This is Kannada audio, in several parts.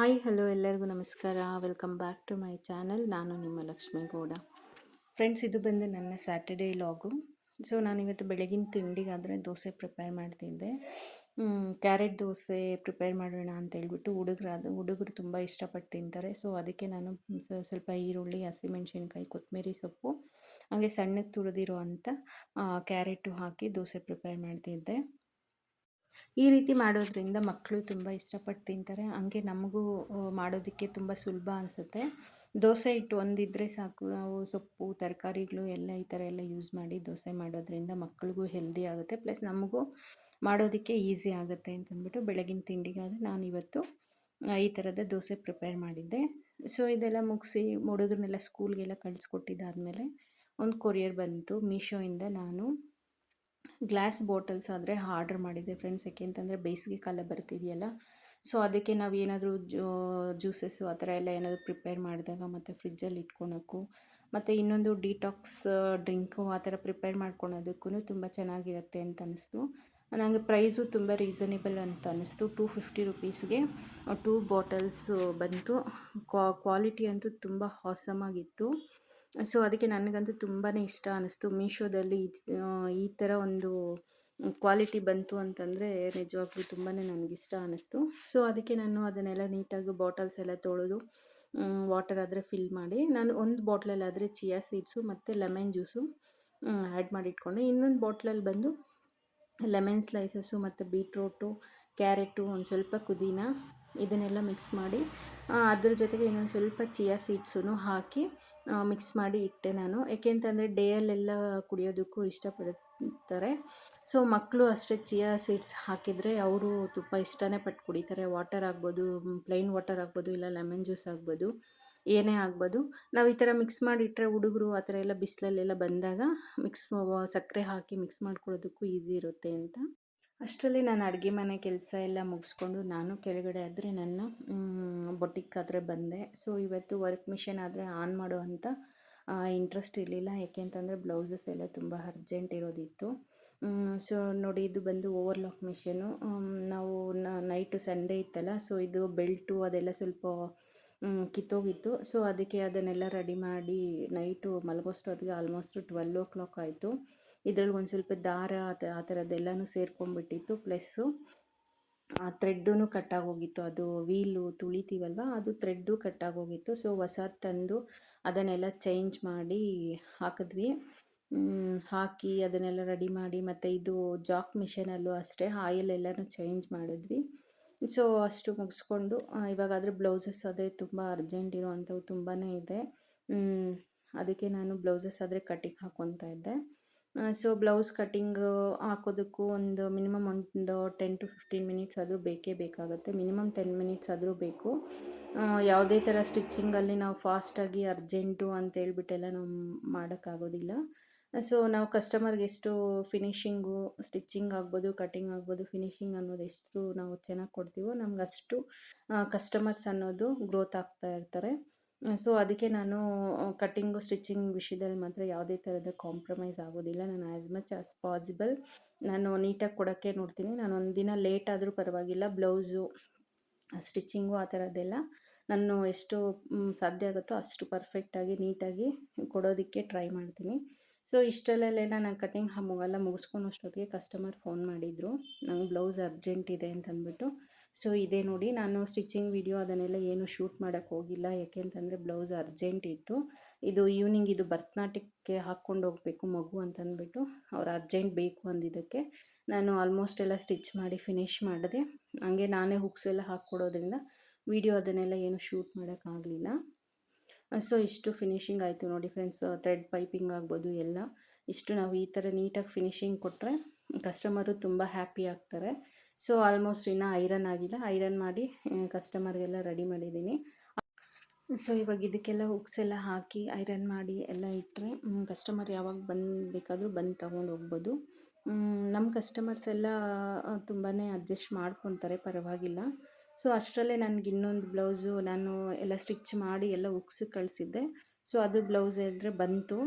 ಹಾಯ್, ಹಲೋ ಎಲ್ಲರಿಗೂ ನಮಸ್ಕಾರ. Welcome back to my channel ನಾನು ನಿಮ್ಮ ಲಕ್ಷ್ಮೇಗೌಡ ಫ್ರೆಂಡ್ಸ್ ಇದು ಬಂದು ನನ್ನ ಸ್ಯಾಟರ್ಡೇ ಲಾಗು ಸೊ ನಾನಿವತ್ತು ಬೆಳಗಿನ ತಿಂಡಿಗಾದರೆ ದೋಸೆ ಪ್ರಿಪೇರ್ ಮಾಡ್ತಿದ್ದೆ. ಕ್ಯಾರೆಟ್ ದೋಸೆ ಪ್ರಿಪೇರ್ ಮಾಡೋಣ ಅಂತ ಹೇಳ್ಬಿಟ್ಟು ಹುಡುಗರು ಅದು ಹುಡುಗರು ತುಂಬ ಇಷ್ಟಪಟ್ಟು ತಿಂತಾರೆ. ಸೊ ಅದಕ್ಕೆ ನಾನು ಸ್ವಲ್ಪ ಈರುಳ್ಳಿ, ಹಸಿಮೆಣ್ಸಿನ್ಕಾಯಿ, ಕೊತ್ತಂಬರಿ ಸೊಪ್ಪು, ಹಾಗೆ ಸಣ್ಣಕ್ಕೆ ತುರಿದಿರೋ ಅಂಥ ಕ್ಯಾರೆಟು ಹಾಕಿ ದೋಸೆ ಪ್ರಿಪೇರ್ ಮಾಡ್ತಿದ್ದೆ. ಈ ರೀತಿ ಮಾಡೋದ್ರಿಂದ ಮಕ್ಕಳು ತುಂಬ ಇಷ್ಟಪಟ್ಟು ತಿಂತಾರೆ. ಹಂಗೆ ನಮಗೂ ಮಾಡೋದಕ್ಕೆ ತುಂಬ ಸುಲಭ ಅನಿಸುತ್ತೆ. ದೋಸೆ ಹಿಟ್ಟು ಒಂದಿದ್ದರೆ ಸಾಕು. ನಾವು ಸೊಪ್ಪು, ತರಕಾರಿಗಳು ಎಲ್ಲ ಈ ಥರ ಎಲ್ಲ ಯೂಸ್ ಮಾಡಿ ದೋಸೆ ಮಾಡೋದ್ರಿಂದ ಮಕ್ಕಳಿಗೂ ಹೆಲ್ದಿ ಆಗುತ್ತೆ. ಪ್ಲಸ್ ನಮಗೂ ಮಾಡೋದಕ್ಕೆ ಈಸಿ ಆಗುತ್ತೆ ಅಂತಂದ್ಬಿಟ್ಟು ಬೆಳಗಿನ ತಿಂಡಿಗಾದ್ರೆ ನಾನು ಇವತ್ತು ಈ ಥರದ ದೋಸೆ ಪ್ರಿಪೇರ್ ಮಾಡಿದ್ದೆ. ಸೊ ಇದೆಲ್ಲ ಮುಗಿಸಿ ಹುಡುಗರನ್ನೆಲ್ಲ ಸ್ಕೂಲ್ಗೆಲ್ಲ ಕಳಿಸ್ಕೊಟ್ಟಿದ್ದಾದಮೇಲೆ, ಒಂದು ಕೊರಿಯರ್ ಬಂತು ಮೀಶೋಯಿಂದ ನಾನು. ಗ್ಲಾಸ್ ಬಾಟಲ್ಸ್ ಆದರೆ ಆರ್ಡ್ರ್ ಮಾಡಿದ್ದೆ ಫ್ರೆಂಡ್ಸ್. ಯಾಕೆ ಅಂತಂದರೆ ಬೇಸಿಗೆ ಕಾಲ ಬರ್ತಿದೆಯಲ್ಲ. ಸೊ ಅದಕ್ಕೆ ನಾವು ಏನಾದರೂ ಜ್ಯೂಸಸ್ಸು ಆ ಥರ ಎಲ್ಲ ಏನಾದರೂ ಪ್ರಿಪೇರ್ ಮಾಡಿದಾಗ ಮತ್ತು ಫ್ರಿಜ್ಜಲ್ಲಿ ಇಟ್ಕೊಳೋಕ್ಕೂ ಮತ್ತು ಇನ್ನೊಂದು ಡಿಟಾಕ್ಸ್ ಡ್ರಿಂಕು ಆ ಥರ ಪ್ರಿಪೇರ್ ಮಾಡ್ಕೊಳೋದಕ್ಕೂ ತುಂಬ ಚೆನ್ನಾಗಿರುತ್ತೆ ಅಂತ ಅನ್ನಿಸ್ತು ನನಗೆ ಪ್ರೈಸು ತುಂಬ ರೀಸನೇಬಲ್ ಅಂತ ಅನ್ನಿಸ್ತು ಟೂ ಫಿಫ್ಟಿ ರುಪೀಸ್ಗೆ ಟೂ ಬಾಟಲ್ಸು ಬಂತು. ಕ್ವಾಲಿಟಿ ಅಂತೂ ತುಂಬ ಹಾಸಮ್ ಆಗಿತ್ತು. ಸೊ, ಅದಕ್ಕೆ ನನಗಂತೂ ತುಂಬಾ ಇಷ್ಟ ಅನ್ನಿಸ್ತು. ಮೀಶೋದಲ್ಲಿ ಈ ಥರ ಒಂದು ಕ್ವಾಲಿಟಿ ಬಂತು ಅಂತಂದರೆ ನಿಜವಾಗ್ಲೂ ತುಂಬಾ ನನಗಿಷ್ಟ ಅನ್ನಿಸ್ತು. ಸೊ, ಅದಕ್ಕೆ ನಾನು ಅದನ್ನೆಲ್ಲ ನೀಟಾಗಿ ಬಾಟಲ್ಸ್ ಎಲ್ಲ ತೊಳೆದು ವಾಟರ್ ಆದರೆ ಫಿಲ್ ಮಾಡಿ, ನಾನು ಒಂದು ಬಾಟ್ಲಲ್ಲಾದರೆ ಚಿಯಾ ಸೀಡ್ಸು ಮತ್ತು ಲೆಮನ್ ಜ್ಯೂಸು ಆ್ಯಡ್ ಮಾಡಿ ಇಟ್ಕೊಂಡೆ ಇನ್ನೊಂದು ಬಾಟ್ಲಲ್ಲಿ ಬಂದು ಲೆಮನ್ ಸ್ಲೈಸಸ್ಸು ಮತ್ತು ಬೀಟ್ರೋಟು, ಕ್ಯಾರೆಟು ಒಂದು ಸ್ವಲ್ಪ ಪುದೀನ ಇದನ್ನೆಲ್ಲ ಮಿಕ್ಸ್ ಮಾಡಿ ಅದ್ರ ಜೊತೆಗೆ ಇನ್ನೊಂದು ಸ್ವಲ್ಪ ಚಿಯಾ ಸೀಡ್ಸೂ ಹಾಕಿ ಮಿಕ್ಸ್ ಮಾಡಿ ಇಟ್ಟೆ ನಾನು. ಯಾಕೆಂತಂದರೆ ಡೇಯಲ್ಲೆಲ್ಲ ಕುಡಿಯೋದಕ್ಕೂ ಇಷ್ಟಪಡುತ್ತಾರೆ ಸೊ ಮಕ್ಕಳು ಅಷ್ಟೇ ಚಿಯಾ ಸೀಡ್ಸ್ ಹಾಕಿದರೆ ಅವರು ತುಂಬ ಇಷ್ಟನೇ ಪಟ್ಟು ಕುಡಿತಾರೆ. ವಾಟರ್ ಆಗ್ಬೋದು ಪ್ಲೈನ್ ವಾಟರ್ ಆಗ್ಬೋದು, ಇಲ್ಲ ಲೆಮನ್ ಜ್ಯೂಸ್ ಆಗ್ಬೋದು, ಏನೇ ಆಗ್ಬೋದು. ನಾವು ಈ ಥರ ಮಿಕ್ಸ್ ಮಾಡಿಟ್ರೆ ಹುಡುಗರು ಆ ಥರ ಎಲ್ಲ ಬಿಸಿಲಲ್ಲೆಲ್ಲ ಬಂದಾಗ ಮಿಕ್ಸ್ ಸಕ್ಕರೆ ಹಾಕಿ ಮಿಕ್ಸ್ ಮಾಡ್ಕೊಳ್ಳೋದಕ್ಕೂ ಈಸಿ ಇರುತ್ತೆ ಅಂತ. ಅಷ್ಟರಲ್ಲಿ ನಾನು ಅಡುಗೆ ಮನೆ ಕೆಲಸ ಎಲ್ಲ ಮುಗಿಸ್ಕೊಂಡು ನಾನು ಕೆಳಗಡೆ ಆದರೆ ನನ್ನ ಬೊಟಿಕ್ ಆದರೆ ಬಂದೆ. ಸೊ ಇವತ್ತು ವರ್ಕ್ ಮಿಷನ್ ಆದರೆ ಆನ್ ಮಾಡೋ ಅಂತ ಇಂಟ್ರೆಸ್ಟ್ ಇರಲಿಲ್ಲ. ಯಾಕೆ ಅಂತಂದರೆ ಬ್ಲೌಸಸ್ ಎಲ್ಲ ತುಂಬ ಅರ್ಜೆಂಟ್ ಇರೋದಿತ್ತು. ಸೊ ನೋಡಿ ಇದು ಬಂದು ಓವರ್ಲಾಕ್ ಮಿಷನು ನಾವು ನೈಟು ಸಂಡೇ ಇತ್ತಲ್ಲ ಸೊ ಇದು ಬೆಲ್ಟು ಅದೆಲ್ಲ ಸ್ವಲ್ಪ ಕಿತ್ತೋಗಿತ್ತು. ಸೊ ಅದಕ್ಕೆ ಅದನ್ನೆಲ್ಲ ರೆಡಿ ಮಾಡಿ ನೈಟು ಮಲಗೋಷ್ಟೊತ್ತಿಗೆ ಆಲ್ಮೋಸ್ಟ್ ಟ್ವೆಲ್ ಓ ಕ್ಲಾಕ್ ಆಯಿತು. ಇದ್ರಲ್ಲಿ ಒಂದು ಸ್ವಲ್ಪ ದಾರ ಆ ಥರದ್ದೆಲ್ಲನೂ ಸೇರ್ಕೊಂಡ್ಬಿಟ್ಟಿತ್ತು. ಪ್ಲಸ್ಸು ಆ ಥ್ರೆಡ್ಡೂ ಕಟ್ಟಾಗೋಗಿತ್ತು ಅದು ವೀಲು ತುಳಿತೀವಲ್ವ, ಅದು ಥ್ರೆಡ್ಡು ಕಟ್ಟಾಗೋಗಿತ್ತು ಸೊ ಹೊಸದು ತಂದು ಅದನ್ನೆಲ್ಲ ಚೇಂಜ್ ಮಾಡಿ ಹಾಕಿದ್ವಿ. ಹಾಕಿ ಅದನ್ನೆಲ್ಲ ರೆಡಿ ಮಾಡಿ ಮತ್ತು ಇದು ಜಾಕ್ ಮಿಷನಲ್ಲೂ ಅಷ್ಟೇ, ಆಯಿಲ್ ಎಲ್ಲನೂ ಚೇಂಜ್ ಮಾಡಿದ್ವಿ. ಸೊ ಅಷ್ಟು ಮುಗಿಸ್ಕೊಂಡು ಇವಾಗಾದರೆ ಬ್ಲೌಸಸ್ ಆದರೆ ತುಂಬ ಅರ್ಜೆಂಟ್ ಇರೋವಂಥವು ತುಂಬಾ ಇದೆ. ಅದಕ್ಕೆ ನಾನು ಬ್ಲೌಸಸ್ ಆದರೆ ಕಟ್ಟಿಂಗ್ ಹಾಕ್ಕೊತಾ ಇದ್ದೆ. ಸೊ ಬ್ಲೌಸ್ ಕಟ್ಟಿಂಗ್ ಹಾಕೋದಕ್ಕೂ ಒಂದು ಮಿನಿಮಮ್ ಒಂದು ಟೆನ್ ಟು ಫಿಫ್ಟೀನ್ ಮಿನಿಟ್ಸ್ ಆದರೂ ಬೇಕೇ ಬೇಕಾಗುತ್ತೆ. ಮಿನಿಮಮ್ ಟೆನ್ ಮಿನಿಟ್ಸ್ ಆದರೂ ಬೇಕು. ಯಾವುದೇ ಥರ ಸ್ಟಿಚ್ಚಿಂಗಲ್ಲಿ ನಾವು ಫಾಸ್ಟಾಗಿ ಅರ್ಜೆಂಟು ಅಂತೇಳ್ಬಿಟ್ಟೆಲ್ಲ ನಾವು ಮಾಡೋಕ್ಕಾಗೋದಿಲ್ಲ. ಸೊ ನಾವು ಕಸ್ಟಮರ್ಗೆ ಎಷ್ಟು ಫಿನಿಷಿಂಗು ಸ್ಟಿಚ್ಚಿಂಗ್ ಆಗ್ಬೋದು ಕಟ್ಟಿಂಗ್ ಆಗ್ಬೋದು ಫಿನಿಷಿಂಗ್ ಅನ್ನೋದು ಎಷ್ಟು ನಾವು ಚೆನ್ನಾಗಿ ಕೊಡ್ತೀವೋ ನಮ್ಗೆ ಅಷ್ಟು ಕಸ್ಟಮರ್ಸ್ ಅನ್ನೋದು ಗ್ರೋತ್ ಆಗ್ತಾ ಇರ್ತಾರೆ. ಸೊ, ಅದಕ್ಕೆ ನಾನು ಕಟ್ಟಿಂಗು ಸ್ಟಿಚಿಂಗ್ ವಿಷಯದಲ್ಲಿ ಮಾತ್ರ ಯಾವುದೇ ಥರದ ಕಾಂಪ್ರಮೈಸ್ ಆಗೋದಿಲ್ಲ. ನಾನು ಆ್ಯಸ್ ಮಚ್ ಆಸ್ ಪಾಸಿಬಲ್ ನಾನು ನೀಟಾಗಿ ಕೊಡೋಕ್ಕೆ ನೋಡ್ತೀನಿ. ನಾನು ಒಂದು ದಿನ ಲೇಟ್ ಆದರೂ ಪರವಾಗಿಲ್ಲ. ಬ್ಲೌಸು ಸ್ಟಿಚಿಂಗು ಆ ಥರದ್ದೆಲ್ಲ ನಾನು ಎಷ್ಟು ಸಾಧ್ಯ ಆಗುತ್ತೋ ಅಷ್ಟು ಪರ್ಫೆಕ್ಟಾಗಿ ನೀಟಾಗಿ ಕೊಡೋದಕ್ಕೆ ಟ್ರೈ ಮಾಡ್ತೀನಿ. ಸೊ, ಇಷ್ಟರಲ್ಲೆಲ್ಲ ನಾನು ಕಟಿಂಗ್ ಮುಗಲ್ಲ ಮುಗಿಸ್ಕೊಂಡು ಅಷ್ಟೊತ್ತಿಗೆ ಕಸ್ಟಮರ್ ಫೋನ್ ಮಾಡಿದರು. ನಂಗೆ ಬ್ಲೌಸ್ ಅರ್ಜೆಂಟ್ ಇದೆ ಅಂತಂದ್ಬಿಟ್ಟು. ಸೊ ಇದೆ ನೋಡಿ, ನಾನು ಸ್ಟಿಚಿಂಗ್ ವಿಡಿಯೋ ಅದನ್ನೆಲ್ಲ ಏನು ಶೂಟ್ ಮಾಡೋಕ್ಕೆ ಹೋಗಿಲ್ಲ. ಯಾಕೆ ಅಂತಂದರೆ ಬ್ಲೌಸ್ ಅರ್ಜೆಂಟ್ ಇತ್ತು. ಇದು ಈವ್ನಿಂಗ್ ಇದು ಭರತನಾಟ್ಯಕ್ಕೆ ಹಾಕ್ಕೊಂಡು ಹೋಗಬೇಕು ಮಗು ಅಂತಂದ್ಬಿಟ್ಟು. ಅವ್ರು ಅರ್ಜೆಂಟ್ ಬೇಕು ಅಂದಿದ್ದಕ್ಕೆ ನಾನು ಆಲ್ಮೋಸ್ಟ್ ಎಲ್ಲ ಸ್ಟಿಚ್ ಮಾಡಿ ಫಿನಿಶ್ ಮಾಡಿದೆ. ಹಂಗೆ ನಾನೇ ಹುಕ್ಸ್ ಎಲ್ಲ ಹಾಕ್ಕೊಡೋದ್ರಿಂದ ವಿಡಿಯೋ ಅದನ್ನೆಲ್ಲ ಏನು ಶೂಟ್ ಮಾಡೋಕ್ಕಾಗಲಿಲ್ಲ ಸೊ ಇಷ್ಟು ಫಿನಿಶಿಂಗ್ ಆಯಿತು ನೋಡಿ ಫ್ರೆಂಡ್ಸ್ ಥ್ರೆಡ್ ಪೈಪಿಂಗ್ ಆಗ್ಬೋದು ಎಲ್ಲ. ಇಷ್ಟು ನಾವು ಈ ಥರ ನೀಟಾಗಿ ಫಿನಿಶಿಂಗ್ ಕೊಟ್ಟರೆ ಕಸ್ಟಮರು ತುಂಬ ಹ್ಯಾಪಿ ಆಗ್ತಾರೆ. ಸೊ ಆಲ್ಮೋಸ್ಟ್ ಇನ್ನೂ ಐರನ್ ಆಗಿಲ್ಲ. ಐರನ್ ಮಾಡಿ ಕಸ್ಟಮರ್ಗೆಲ್ಲ ರೆಡಿ ಮಾಡಿದ್ದೀನಿ. ಸೊ ಇವಾಗ ಇದಕ್ಕೆಲ್ಲ ಹುಕ್ಸ್ ಎಲ್ಲ ಹಾಕಿ, ಐರನ್ ಮಾಡಿ ಎಲ್ಲ ಇಟ್ಟರೆ ಕಸ್ಟಮರ್ ಯಾವಾಗ ಬಂದು ಬೇಕಾದರೂ ಬಂದು ತೊಗೊಂಡು ಹೋಗ್ಬೋದು. ನಮ್ಮ ಕಸ್ಟಮರ್ಸ್ ಎಲ್ಲ ತುಂಬಾ ಅಡ್ಜಸ್ಟ್ ಮಾಡ್ಕೊತಾರೆ, ಪರವಾಗಿಲ್ಲ. ಸೊ ಅಷ್ಟರಲ್ಲೇ ನನಗೆ ಇನ್ನೊಂದು ಬ್ಲೌಸು ನಾನು ಎಲ್ಲ ಸ್ಟಿಚ್ ಮಾಡಿ ಎಲ್ಲ ಹುಕ್ಸ್ ಕಳಿಸಿದ್ದೆ. ಸೊ ಅದು ಬ್ಲೌಸ್ ಇದ್ದರೆ ಬಂತು.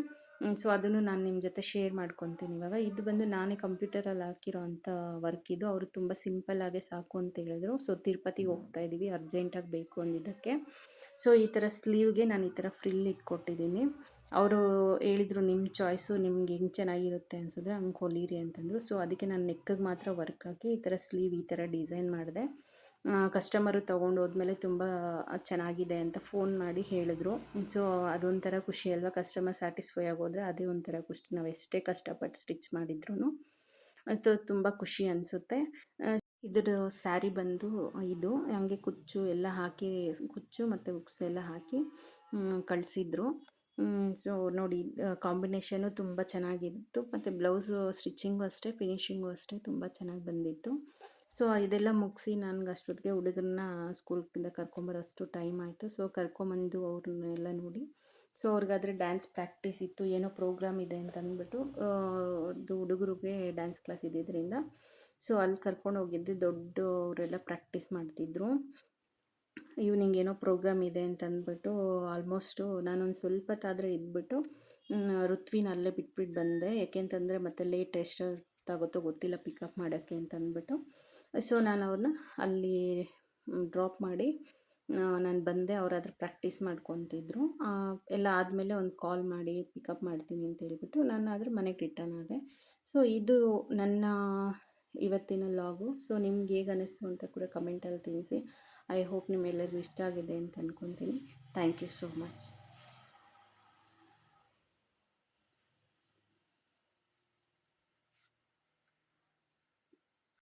ಸೊ ಅದನ್ನು ನಾನು ನಿಮ್ಮ ಜೊತೆ ಶೇರ್ ಮಾಡ್ಕೊತೀನಿ. ಇವಾಗ ಇದು ಬಂದು ನಾನೇ ಕಂಪ್ಯೂಟರಲ್ಲಿ ಹಾಕಿರೋ ಅಂಥ ವರ್ಕ್ ಇದು. ಅವರು ತುಂಬ ಸಿಂಪಲ್ಲಾಗೆ ಸಾಕು ಅಂತ ಹೇಳಿದ್ರು. ಸೊ ತಿರುಪತಿಗೆ ಹೋಗ್ತಾ ಇದ್ದೀವಿ ಅರ್ಜೆಂಟಾಗಿ ಬೇಕು ಅಂದಿದ್ದಕ್ಕೆ ಸೊ ಈ ಥರ ಸ್ಲೀವ್ಗೆ ನಾನು ಈ ಥರ ಫ್ರಿಲ್ ಇಟ್ಕೊಟ್ಟಿದ್ದೀನಿ. ಅವರು ಹೇಳಿದರು ನಿಮ್ಮ ಚಾಯ್ಸು ನಿಮ್ಗೆ ಹೆಂಗೆ ಚೆನ್ನಾಗಿರುತ್ತೆ ಅನ್ಸಿದ್ರೆ ಹಂಗೆ ಹೊಲೀರಿ ಅಂತಂದರು. ಸೊ ಅದಕ್ಕೆ ನಾನು ನೆಕ್ಕಿಗೆ ಮಾತ್ರ ವರ್ಕ್ ಹಾಕಿ ಈ ಥರ ಸ್ಲೀವ್ ಈ ಥರ ಡಿಸೈನ್ ಮಾಡಿದೆ. ಕಸ್ಟಮರು ತೊಗೊಂಡು ಹೋದ್ಮೇಲೆ ತುಂಬ ಚೆನ್ನಾಗಿದೆ ಅಂತ ಫೋನ್ ಮಾಡಿ ಹೇಳಿದ್ರು. ಸೊ ಅದೊಂಥರ ಖುಷಿ ಅಲ್ವಾ? ಕಸ್ಟಮರ್ ಸ್ಯಾಟಿಸ್ಫೈ ಆಗೋದ್ರೆ ಅದೇ ಒಂಥರ ಖುಷಿ. ನಾವು ಎಷ್ಟೇ ಕಷ್ಟಪಟ್ಟು ಸ್ಟಿಚ್ ಮಾಡಿದ್ರು ಅದು ತುಂಬ ಖುಷಿ ಅನಿಸುತ್ತೆ. ಇದರ ಸ್ಯಾರಿ ಬಂದು ಇದು, ಹಂಗೆ ಕುಚ್ಚು ಎಲ್ಲ ಹಾಕಿ, ಕುಚ್ಚು ಮತ್ತು ಉಕ್ಸ್ ಎಲ್ಲ ಹಾಕಿ ಕಳಿಸಿದ್ರು. ಸೊ ನೋಡಿ ಕಾಂಬಿನೇಷನು ತುಂಬ ಚೆನ್ನಾಗಿತ್ತು. ಮತ್ತು ಬ್ಲೌಸು ಸ್ಟಿಚ್ಚಿಂಗು ಅಷ್ಟೇ ಫಿನಿಶಿಂಗು ಅಷ್ಟೇ ತುಂಬ ಚೆನ್ನಾಗಿ ಬಂದಿತ್ತು. ಸೊ, ಇದೆಲ್ಲ ಮುಗಿಸಿ ನನಗೆ ಅಷ್ಟೊತ್ತಿಗೆ ಹುಡುಗರನ್ನ ಸ್ಕೂಲ್ಗಿಂದ ಕರ್ಕೊಂಬರೋಷ್ಟು ಟೈಮ್ ಆಯಿತು. ಸೊ, ಕರ್ಕೊಂಬಂದು ಅವ್ರನ್ನೆಲ್ಲ ನೋಡಿ, ಸೊ, ಅವ್ರಿಗಾದರೆ ಡ್ಯಾನ್ಸ್ ಪ್ರಾಕ್ಟೀಸ್ ಇತ್ತು, ಏನೋ ಪ್ರೋಗ್ರಾಮ್ ಇದೆ ಅಂತ ಅಂದ್ಬಿಟ್ಟು ಅದು ಹುಡುಗರಿಗೆ ಡ್ಯಾನ್ಸ್ ಕ್ಲಾಸ್ ಇದ್ದಿದ್ದರಿಂದ ಸೊ, ಅಲ್ಲಿ ಕರ್ಕೊಂಡು ಹೋಗಿದ್ದೆ ದೊಡ್ಡವರೆಲ್ಲ ಪ್ರಾಕ್ಟೀಸ್ ಮಾಡ್ತಿದ್ರು. ಈವ್ನಿಂಗ್ ಏನೋ ಪ್ರೋಗ್ರಾಮ್ ಇದೆ ಅಂತ ಅಂದ್ಬಿಟ್ಟು, ಆಲ್ಮೋಸ್ಟು ನಾನೊಂದು ಸ್ವಲ್ಪ ಹೊತ್ತಾದರೆ ಇದ್ಬಿಟ್ಟು ಋತ್ವಿನ ಅಲ್ಲೇ ಬಿಟ್ಬಿಟ್ಟು ಬಂದೆ. ಯಾಕೆಂತಂದರೆ ಮತ್ತೆ ಲೇಟ್ ಎಷ್ಟು ಆಗುತ್ತೋ ಗೊತ್ತಿಲ್ಲ ಪಿಕಪ್ ಮಾಡೋಕ್ಕೆ ಅಂತ ಅಂದ್ಬಿಟ್ಟು. ಸೊ ನಾನು ಅವ್ರನ್ನ ಅಲ್ಲಿ ಡ್ರಾಪ್ ಮಾಡಿ ನಾನು ಬಂದೆ, ಅವ್ರ ಹತ್ರ ಪ್ರಾಕ್ಟೀಸ್ ಮಾಡ್ಕೊತಿದ್ರು. ಎಲ್ಲ ಆದಮೇಲೆ ಒಂದು ಕಾಲ್ ಮಾಡಿ ಪಿಕಪ್ ಮಾಡ್ತೀನಿ ಅಂತ ಹೇಳ್ಬಿಟ್ಟು ನಾನು ಆದರೆ ಮನೆಗೆ ರಿಟರ್ನ್ ಆದೆ. ಸೊ ಇದು ನನ್ನ ಇವತ್ತಿನ ಲಾಗು ಸೊ ನಿಮ್ಗೆ ಹೇಗೆ ಅನ್ನಿಸ್ತು ಅಂತ ಕೂಡ ಕಮೆಂಟಲ್ಲಿ ತಿಳಿಸಿ. ಐ ಹೋಪ್ ನಿಮ್ಮೆಲ್ಲರಿಗೂ ಇಷ್ಟ ಆಗಿದೆ ಅಂತ ಅಂದ್ಕೊತೀನಿ ಥ್ಯಾಂಕ್ ಯು ಸೋ ಮಚ್